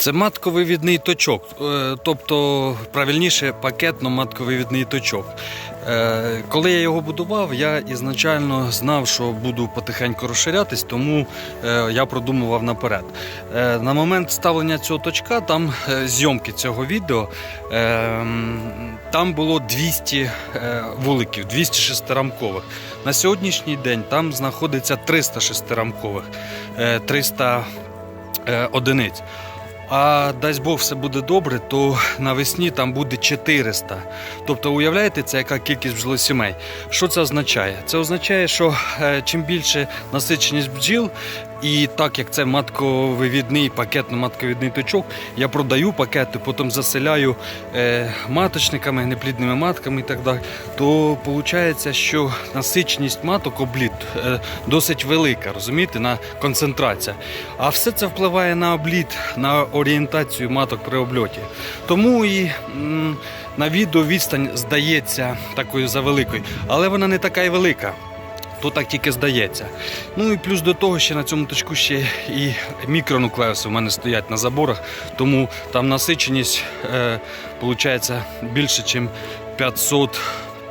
Це матковивідний точок, е, тобто правильніше пакетно-матковивідний точок. Е, Коли я його будував, я ізначально знав, що буду потихеньку розширятись, тому е, я продумував наперед. На момент ставлення цього точка, там зйомки цього відео, там було 200 е, вуликів, 200 шестирамкових. На сьогоднішній день там знаходиться 300 шестирамкових, е, 300 е, одиниць. А дасть Бог все буде добре, то навесні там буде 400. Тобто, уявляєте, це яка кількість бджолосімей. Що це означає? Це означає, що е, чим більше насиченість бджіл, і так як це матковивідний пакетно-матковідний точок, я продаю пакети, потім заселяю е, маточниками, неплідними матками і так далі, то виходить, що насиченість маток обліт е, досить велика, розумієте, на концентрація. А все це впливає на обліт, на орієнтацію маток при обльоті. Тому і на відео відстань здається такою завеликою, але вона не така й велика. То так тільки здається. Ну і плюс до того, ще на цьому точку ще і мікронуклеуси в мене стоять на заборах, тому там насиченість е, виходить більше, ніж 500,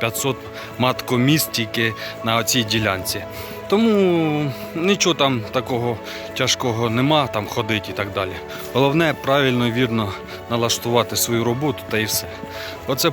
500 маткоміст тільки на цій ділянці. Тому нічого там такого тяжкого нема, там ходить і так далі. Головне правильно і вірно налаштувати свою роботу та і все. Оце